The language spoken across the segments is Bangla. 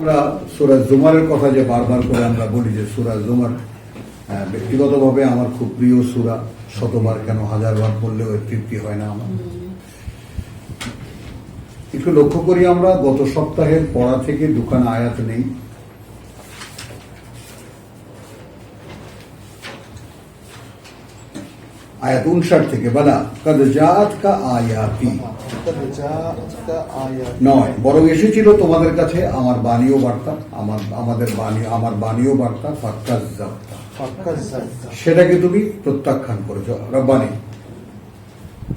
আমরা সুরাজ জুমারের কথা যে বারবার করে আমরা বলি যে সুরাজ জুমার ব্যক্তিগতভাবে আমার খুব প্রিয় সুরা, শতবার কেন, হাজারবার পড়লেও তৃপ্তি হয় না আমার। একটু লক্ষ্য করি আমরা, গত সপ্তাহের পড়া থেকে দুখানা আয়াত নেই। আয়াত উনষাট থেকে বলা কদজাত কা আয়াতি। নয় বরং এসেছিল তোমাদের কাছে আমার বাণীও বার্তা আমার আমাদের বাণী আমার বাণীও বার্তা ফাক্কাজ সেটাকে তুমি প্রত্যাখ্যান করেছ রব্বানি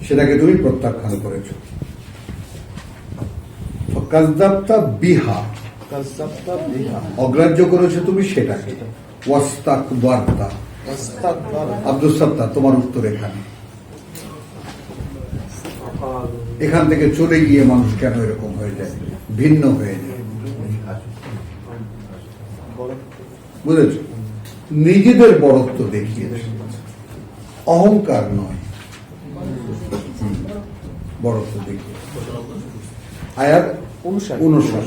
সেটাকে তুমি প্রত্যাখ্যান করেছ। কাজদাপ্তা বিহা। অগ্রাহ্য করেছ তুমি সেটাকে। ওয়াস্তাক বার্তা আব্দুল সত্তার তোমার উত্তর এখানে। এখান থেকে চলে গিয়ে মানুষ কেন এরকম হয়ে যায়? ভিন্ন হয়ে যায়। বুঝেছ? নিজেদের বরত্ব দেখিয়েছে। অহংকার নয়। বড়ত্ব দেখিয়ে আয়ার উনষাট উনষাট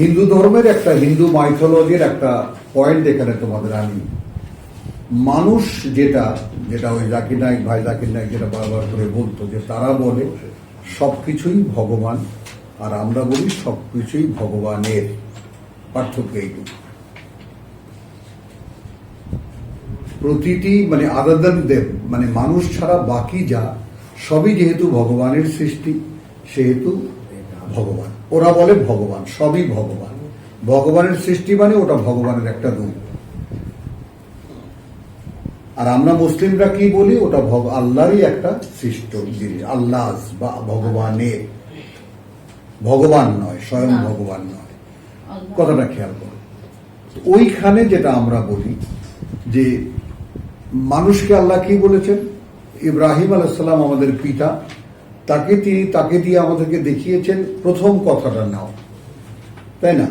হিন্দু ধর্মের একটা, হিন্দু মাইথোলজির একটা পয়েন্ট এখানে তোমাদের আনি মানুষ যেটা যেটা ওই জাকির নায়ক, ভাই জাকির নায়ক যেটা বারবার করে বলতো যে তারা বলে সবকিছুই ভগবান, আর আমরা বলি সবকিছুই ভগবানের পার্থক্য এইটুকু। প্রতিটি মানে আদার দেন দেব মানে মানুষ ছাড়া বাকি যা, সবই যেহেতু ভগবানের সৃষ্টি, সেহেতু ভগবান। ওরা বলে ভগবান সবই ভগবান। ভগবানের সৃষ্টি মানে ওটা ভগবানের একটা রূপ। আর আমরা মুসলিমরা কি বলি? ওটা আল্লাহরই একটা সৃষ্ট জিনিস আল্লাহ বা ভগবানের। ভগবান নয় স্বয়ং ভগবান নয়। কথাটা খেয়াল করো। ওইখানে যেটা আমরা বলি যে মানুষকে আল্লাহ কি বলেছেন? ইব্রাহিম আলাইসাল্লাম আমাদের পিতা তাকে তিনি, তাকে দিয়ে আমাদেরকে দেখিয়েছেন, প্রথম কথাটা নাও। তাই না?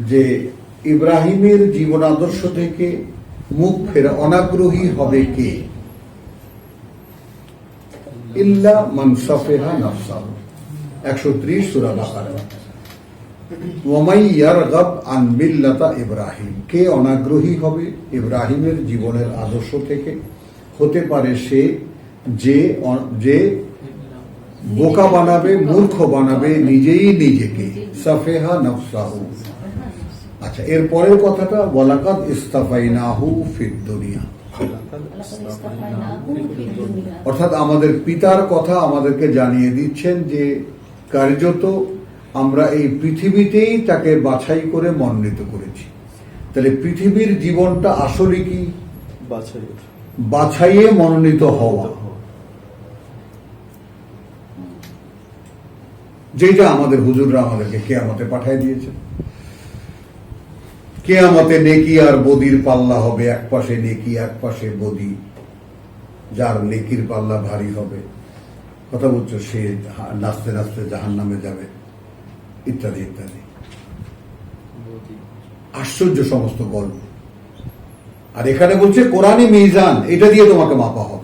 যে ইব্রাহিমের জীবন আদর্শ থেকে মুখ ফেরা অনাগ্রহী হবে কে? ইল্লা মানসাফেহা নাফসাহু। একশো ত্রিশ সুরা বাকারা। ইব্রাহিম। কে অনাগ্রহী হবে ইব্রাহিমের জীবনের আদর্শ থেকে? হতে পারে সে যে যে বোকা বানাবে মূর্খ বানাবে নিজেই নিজেকে। সাফেহা নফসাহু। আচ্ছা এর পরের কথাটা ওয়ালাকাদ ইস্তাফাইনাহু ফিদ দুনিয়া। অর্থাৎ আমাদের পিতার কথা আমাদেরকে জানিয়ে দিচ্ছেন যে কার্যত আমরা এই পৃথিবীতেই তাকে বাছাই করে মনোনীত করেছি। তাহলে পৃথিবীর জীবনটা আসলে কি? বাছাই। বাছাইয়ে মনোনীত হওয়া। যেটা আমাদের হুজুররা আমাদেরকে কেয়ামতে পাঠিয়ে দিয়েছে। কেয়ামতে নেকি আর বদির পাল্লা হবে এক পাশে নেকি এক পাশে বদি। যার নেকির পাল্লা ভারী হবে কথা বলছো সে নাচতে নাচতে জাহান নামে যাবে ইত্যাদি ইত্যাদি। আশ্চর্য সমস্ত গল্প। আর এখানে বলছে কোরআনী মিজান এটা দিয়ে তোমাকে মাপা হবে।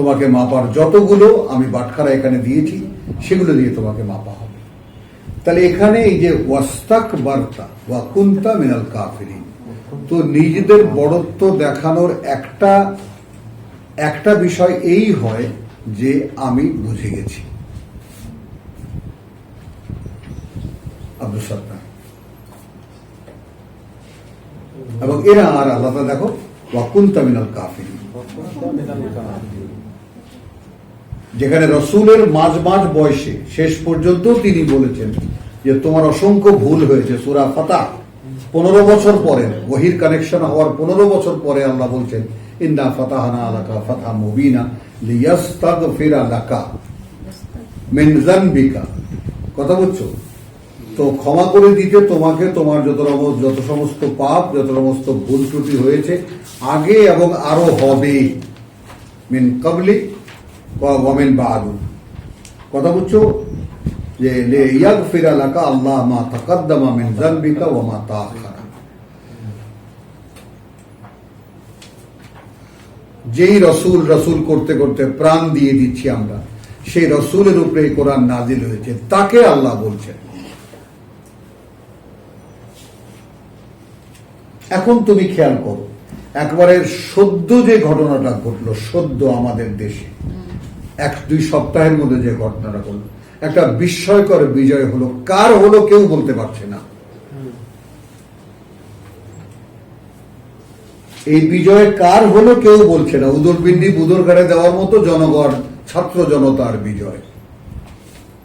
তোমাকে মাপার যতগুলো আমি বাটখারা এখানে দিয়েছি, সেগুলো দিয়ে তোমাকে মাপা হবে। তাহলে এখানে এই যে ওয়াস্তাক বার্তা, ওয়া কুন্তা মিনাল কাফিরিন, তো নিজেদের বড়ত্ব দেখানোর একটা একটা বিষয় এই হয় যে আমি বুঝে গেছি। আব্দুল সত্তার। এবং এরা আর আলাদা দেখো ওয়াকুন্তা মিনাল কাফিরিন। যেখানে রসুলের মাঝ মাঝ বয়সে শেষ পর্যন্ত তিনি বলেছেন যে তোমার অসংখ্য ভুল হয়েছে, সুরা ফাতা পনেরো বছর পরে, ওহির কানেকশন হওয়ার পনেরো বছর পরে আল্লাহ বলছেন, ইন্না ফাতাহানা আলাকা ফাতা মুবিনা লিয়াস্তাগফিরা লাকা মিন জানবিকা কথা বলছো? তো ক্ষমা করে দিতে তোমাকে তোমার যত যত সমস্ত পাপ, যত সমস্ত ভুল ত্রুটি হয়েছে, আগে এবং আরও হবে। মিন কাবলি ওয়ামিন বাদু কথা বুঝছ যে লে ইয়াগফির লাকা আল্লাহ মা তাকাদ্দামা মিন ওয়া মা যেই রসুল রসুল করতে করতে প্রাণ দিয়ে দিচ্ছি আমরা, সেই রসুলের উপরে কোরআন নাজিল হয়েছে। তাকে আল্লাহ বলছেন। এখন তুমি খেয়াল করো, একবারে সদ্য যে ঘটনাটা ঘটলো, সদ্য আমাদের দেশে। এক, দুই সপ্তাহের মধ্যে যে ঘটনাটা ঘটলো। একটা বিস্ময়কর বিজয় হলো, কার হলো কেউ বলতে পারছে না। এই বিজয় কার হলো কেউ বলছে না। উদরবিন্দি বুদর ঘাড়ে দেওয়ার মতো জনগণ, ছাত্র জনতার বিজয়।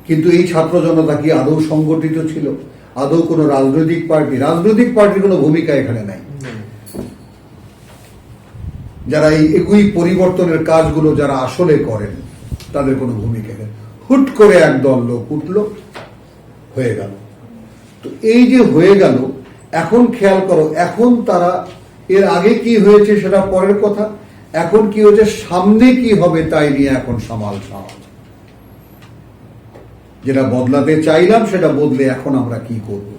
কিন্তু এই ছাত্র জনতা কি আদৌ সংগঠিত ছিল? আদৌ কোনো রাজনৈতিক পার্টি, রাজনৈতিক পার্টির কোনো ভূমিকা এখানে নাই। যারা এই একই পরিবর্তনের কাজগুলো যারা আসলে করেন তাদের কোনো ভূমিকা নেই। হুট করে একদল লোক উঠল হয়ে গেল। তো এই যে হয়ে গেল এখন খেয়াল করো এখন তারা এর আগে কি হয়েছে সেটা পরের কথা এখন কি হয়েছে সামনে কি হবে তাই নিয়ে এখন সামাল সামাল যেটা বদলাতে চাইলাম সেটা বদলে এখন আমরা কি করব?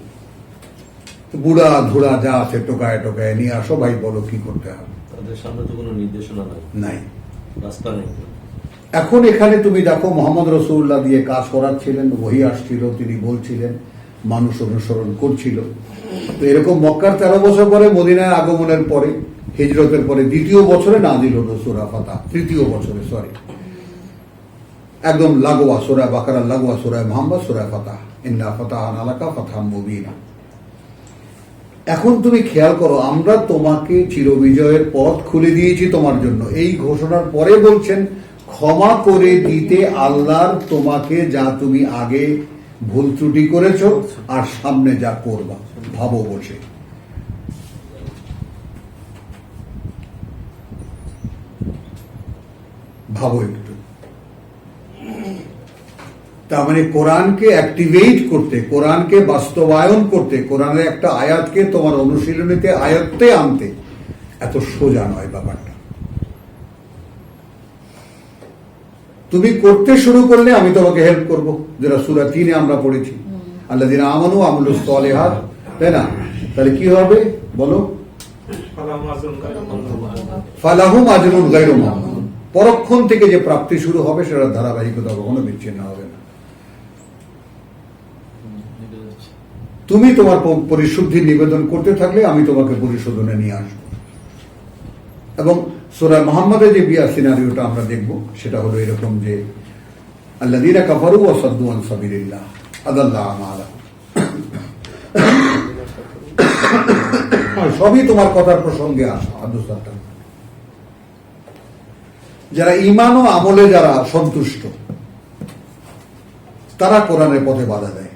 বুড়া ধুড়া যা আছে টোকায় টোকায় নিয়ে আসো ভাই বলো কি করতে হবে? তাদের সামনে তো কোনো নির্দেশনা নাই। নাই। রাস্তা নেই। এখন এখানে তুমি দেখো মোহাম্মদ রসুল্লাহ দিয়ে কাজ করাচ্ছিলেন, ওহি আসছিল, তিনি বলছিলেন, মানুষ অনুসরণ করছিল। তো এরকম মক্কার তেরো বছর পরে মদিনায় আগমনের পরে, হিজরতের পরে, দ্বিতীয় বছরে নাজিল হলো সুরা ফাতা তৃতীয় বছরে সরি একদম লাগোয়া সুরা বাকারা লাগোয়া সুরায় মোহাম্মদ, সুরা ফাতা ইন্না ফাতা আনালাকা ফাতা মুবিনা। এখন তুমি খেয়াল করো, আমরা তোমাকে চিরবিজয়ের পথ খুলে দিয়েছি তোমার জন্য। এই ঘোষণার পরে বলছেন ক্ষমা করে দিতে আল্লাহর তোমাকে যা তুমি আগে ভুল ত্রুটি করেছ, আর সামনে যা করবা, ভাবো বসে। ভাবো একটু। তার মানে কোরআনকে অ্যাক্টিভেট করতে, কোরআনকে বাস্তবায়ন করতে, কোরআনের একটা আয়াতকে তোমার অনুশীলনীতে, আয়ত্তে আনতে, এত সোজা নয় ব্যাপারটা। তুমি করতে শুরু করলে আমি তোমাকে হেল্প করব। যেটা সুরা তিনে আমরা পড়েছি। আল্লাহ দিন আমানু আমলু সলেহাত তাই না? তাহলে কি হবে? বলো। ফালাহুম আজরুন গাইরু পরক্ষণ থেকে যে প্রাপ্তি শুরু হবে সেটা ধারাবাহিকতা কখনো বিচ্ছিন্ন হবে না। তুমি তোমার পরিশুদ্ধি নিবেদন করতে থাকলে আমি তোমাকে পরিশোধনে নিয়ে আসব। এবং সোরা মোহাম্মদের যে বিয়া সিনারিওটা আমরা দেখব, সেটা হলো এরকম যে কাফারু ও সাবিরিল্লাহ আদাল্লাহ সবই তোমার কথার প্রসঙ্গে যারা ইমান ও আমলে যারা সন্তুষ্ট, তারা কোরআনের পথে বাধা দেয়।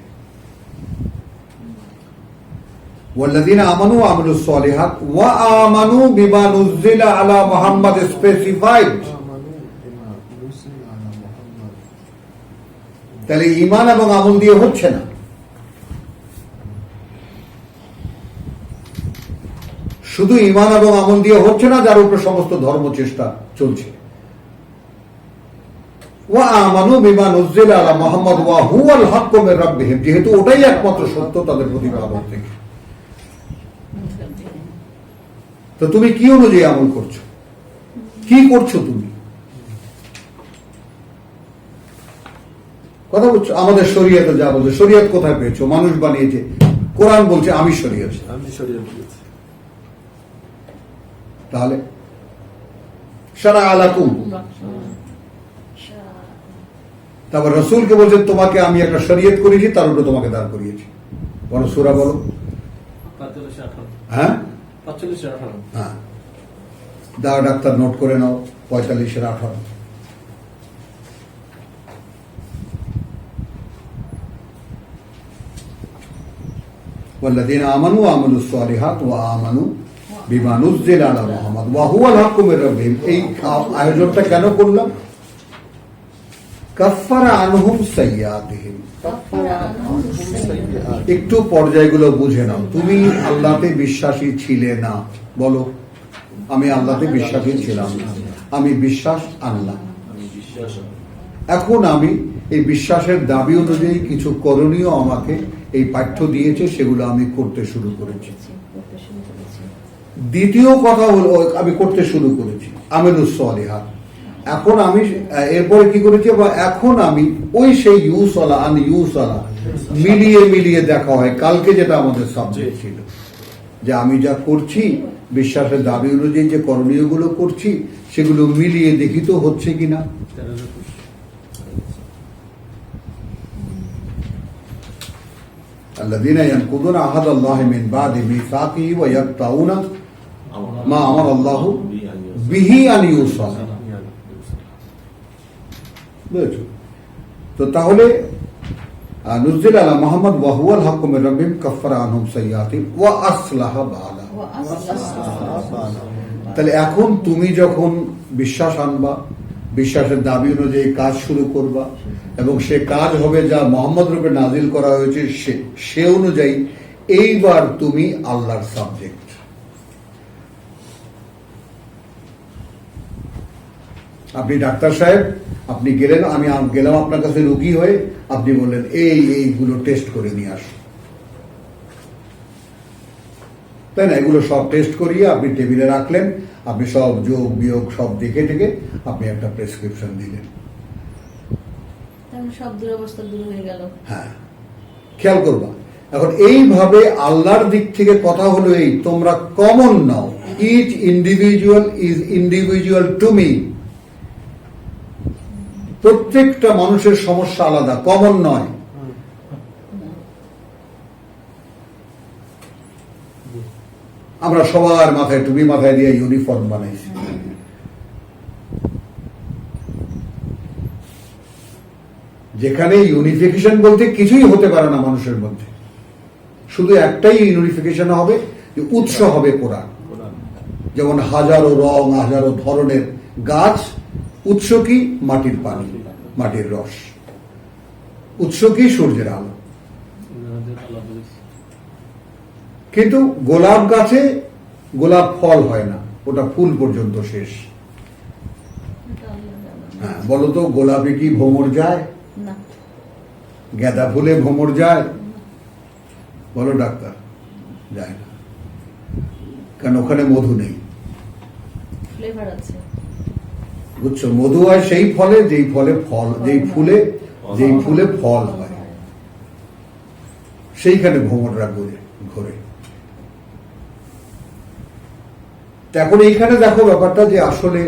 والذين آمنوا وعملوا الصالحات وآمنوا بما نزل على محمد specified তাহলে ইমান এবং আমল দিয়ে হচ্ছে না শুধু ইমান এবং আমল দিয়ে হচ্ছে না যার উপরে সমস্ত ধর্ম চেষ্টা চলছে ওয়া আমানু বিমা নুজ্জিল আলা মুহাম্মদ ওয়া হুয়াল হাক্কু মির রাব্বিহিম যেহেতু ওটাই একমাত্র সত্য তাদের প্রতিপাদক থেকে তো তুমি কি অনুযায়ী আমল করছ? কি করছ তুমি? কথা বলছো? আমাদের শরীয়তে যা বলছে শরীয়ত কোথায় পেয়েছ? মানুষ বানিয়েছে। কোরআন বলছে আমি শরীয়ত। আমি তাহলে সারা আলাকুম। তারপর রসুলকে বলছেন তোমাকে আমি একটা শরীয়ত করেছি তার উপরে তোমাকে দাঁড় করিয়েছি। বলো সুরা বলো। হ্যাঁ? হ্যাঁ দাও ডাক্তার নোট করে নাও পঁয়তাল্লিশের আঠারো والذين آمنوا وعملوا الصالحات وآمنوا بما نزل على محمد وهو الحق من ربهم এই আয়োজনটা কেন করলাম কাফারা আনহুম সাইয়াতিহিম। একটু পর্যায়গুলো বুঝে নাও। তুমি আল্লাহতে বিশ্বাসী ছিলে না। বলো আমি আল্লাহতে বিশ্বাসী ছিলাম আমি বিশ্বাস আনলাম এখন আমি এই বিশ্বাসের দাবি অনুযায়ী কিছু করণীয় আমাকে এই পাঠ্য দিয়েছে সেগুলো আমি করতে শুরু করেছি। দ্বিতীয় কথা হলো আমি করতে শুরু করেছি। আমেদুস সালিহাত। এখন আমি আহ, এরপরে কি করেছি বা এখন আমি ওই সেই ইউসলা আন ইউসলা মিলিয়ে মিলিয়ে দেখা হয় কালকে যেটা আমাদের সাবজেক্ট ছিল যে আমি যা করছি বিশ্বাসের দাবি অনুযায়ী যে করণীয়গুলো করছি সেগুলো মিলিয়ে দেখি তো হচ্ছে কিনা তেরো একুশ الذين ينقضون عهد الله من بعد ميثاقه ويقطعون ما أمر الله به أن يوصل বুঝেছ তো তাহলে আহ, আলা মোহাম্মদ ওয়াহুয়াল হাকুমের রবিম কফার আনহুম সৈয়াতি ওয়া আসলাহ বালা। তাহলে এখন তুমি যখন বিশ্বাস আনবা বিশ্বাসের দাবি অনুযায়ী কাজ শুরু করবা এবং সে কাজ হবে যা মোহাম্মদ রূপে নাজিল করা হয়েছে সে সে অনুযায়ী এইবার তুমি আল্লাহর সাবজেক্ট আপনি ডাক্তার সাহেব আপনি গেলেন আমি গেলাম আপনার কাছে রুগী হয়ে আপনি বললেন এই এইগুলো টেস্ট করে নিয়ে আসুন। তাই না? এগুলো সব টেস্ট করিয়ে আপনি টেবিলে রাখলেন আপনি সব যোগ বিয়োগ সব দেখে টেকে আপনি একটা প্রেসক্রিপশন দিলেন। সব দুরবস্থা দূর হয়ে গেল। হ্যাঁ। খেয়াল করবা এখন এইভাবে আল্লাহর দিক থেকে কথা হলো এই তোমরা common now each individual is individual to me প্রত্যেকটা মানুষের সমস্যা আলাদা কমন নয়। আমরা সবার মাথায়, টুপি মাথায় দিয়ে ইউনিফর্ম বানাইছি। যেখানে ইউনিফিকেশন বলতে কিছুই হতে পারে না মানুষের মধ্যে। শুধু একটাই ইউনিফিকেশন হবে, যে উৎস হবে কোরআন। যেমন হাজারো রং, হাজারো ধরনের গাছ উৎস কি? মাটির পানি মাটির রস। উৎস কি? সূর্যের আলো। কিন্তু গোলাপ গাছে গোলাপ ফল হয় না ওটা ফুল পর্যন্ত শেষ। হ্যাঁ বলতো গোলাপে কি ভ্রমর যায়? গেঁদা ফুলে ভ্রমর যায়? বলো ডাক্তার যায় না। কারণ ওখানে মধু নেই। ফ্লেভার আছে। বুঝছ? মধু হয় সেই ফলে, যেই ফলে ফল, যেই ফুলে যেই ফুলে ফল হয়, সেইখানে ভ্রমণরা ঘুরে, ঘোরে। এখন এইখানে দেখো ব্যাপারটা যে আসলে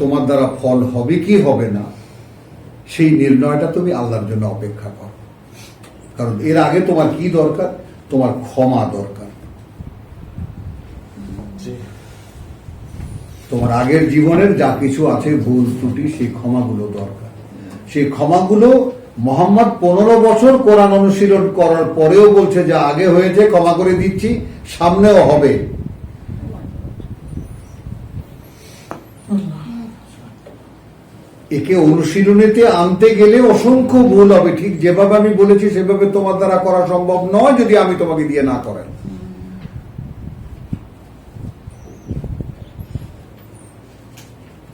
তোমার দ্বারা ফল হবে কি হবে না, সেই নির্ণয়টা তুমি আল্লাহর জন্য অপেক্ষা করো। কারণ এর আগে তোমার কি দরকার? তোমার ক্ষমা দরকার। তোমার আগের জীবনের যা কিছু আছে, ভুল, ত্রুটি, সেই ক্ষমাগুলো দরকার। সেই ক্ষমাগুলো মোহাম্মদ পনেরো বছর কোরআন অনুশীলন করার পরেও বলছে যা, আগে হয়েছে, ক্ষমা করে দিচ্ছি, সামনেও হবে। একে অনুশীলনীতে আনতে গেলে অসংখ্য ভুল হবে। ঠিক যেভাবে আমি বলেছি, সেভাবে তোমার দ্বারা করা সম্ভব নয়, যদি আমি তোমাকে দিয়ে না করাই।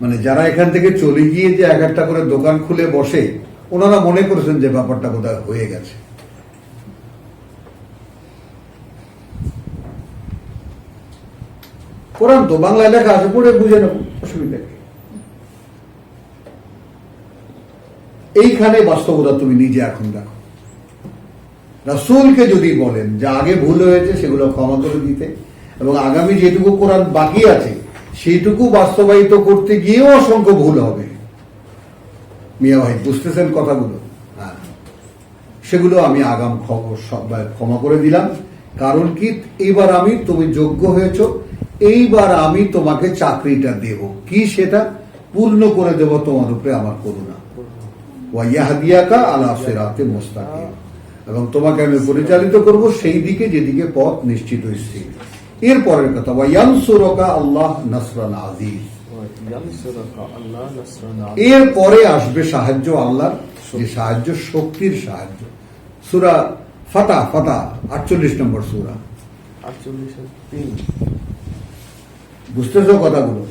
মানে যারা এখান থেকে চলে গিয়ে যে এক একটা করে দোকান খুলে বসে, ওনারা মনে করেছেন যে ব্যাপারটা কোথায় হয়ে গেছে। কোরআন তো বাংলায় লেখা আছে, পড়ে বুঝে নেব, অসুবিধা এইখানে বাস্তবতা তুমি নিজে এখন দেখো। রাসূলকে যদি বলেন যা আগে ভুল হয়েছে, সেগুলো ক্ষমা করে দিতে, এবং আগামী যেটুকু কোরআন বাকি আছে সেইটুকু বাস্তবায়িত করতে গিয়েও অসংখ্য ভুল হবে। মিয়া ভাই, বুঝতেছেন কথাগুলো? হ্যাঁ। সেগুলো আমি আগাম ক্ষমা করে দিলাম। কারণ কি, এইবার আমি তুমি যোগ্য হয়েছ, এইবার আমি তোমাকে চাকরিটা দেব। কি সেটা? পূর্ণ করে দেব তোমার উপরে আমার করুণা। ওয়াইয়াহাদিয়াকা আলা সিরাতে মুস্তাকিম। এবং তোমাকে আমি পরিচালিত করব সেই দিকে যেদিকে পথ নিশ্চিত স্থির এরপরের কথা ওয়ায়ানসুরকা আল্লাহ নাসরান আজিজ এর পরে আসবে সাহায্য আল্লাহর যে সাহায্য শক্তির সাহায্য। সুরা ফাতা ফাতা আটচল্লিশ নম্বর সুরা। আটচল্লিশ বুঝতেছো কথাগুলো?